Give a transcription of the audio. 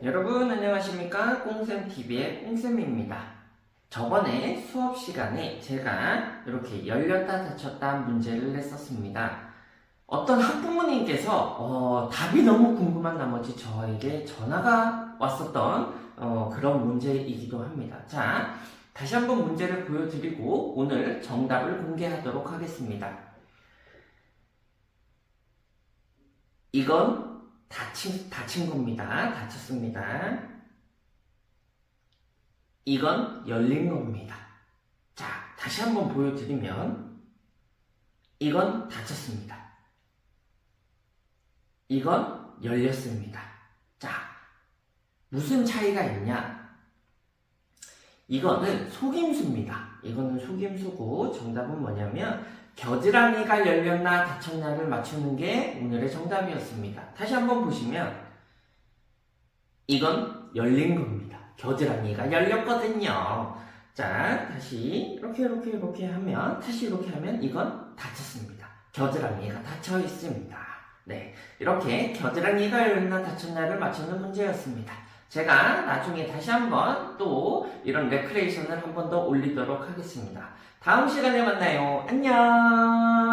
여러분 안녕하십니까? 꽁쌤TV의 꽁쌤입니다. 저번에 수업 시간에 제가 이렇게 열렸다 닫혔다 문제를 냈었습니다. 어떤 학부모님께서 어, 답이 너무 궁금한 나머지 저에게 전화가 왔었던 어, 그런 문제이기도 합니다. 자 다시 한번 문제를 보여드리고 오늘 정답을 공개하도록 하겠습니다. 이건 닫힌, 닫힌 겁니다. 닫혔습니다. 이건 열린 겁니다. 자, 다시 한번 보여드리면, 이건 닫혔습니다. 이건 열렸습니다. 자, 무슨 차이가 있냐? 이거는 속임수입니다. 이거는 속임수고, 정답은 뭐냐면, 겨드랑이가 열렸나 닫혔나를 맞추는 게 오늘의 정답이었습니다. 다시 한번 보시면 이건 열린 겁니다. 겨드랑이가 열렸거든요. 자, 다시 이렇게 이렇게 이렇게 하면 다시 이렇게 하면 이건 닫혔습니다. 겨드랑이가 닫혀 있습니다. 네, 이렇게 겨드랑이가 열렸나 닫혔나를 맞추는 문제였습니다. 제가 나중에 다시 한번 또 이런 레크레이션을 한 번 더 올리도록 하겠습니다. 다음 시간에 만나요. 안녕!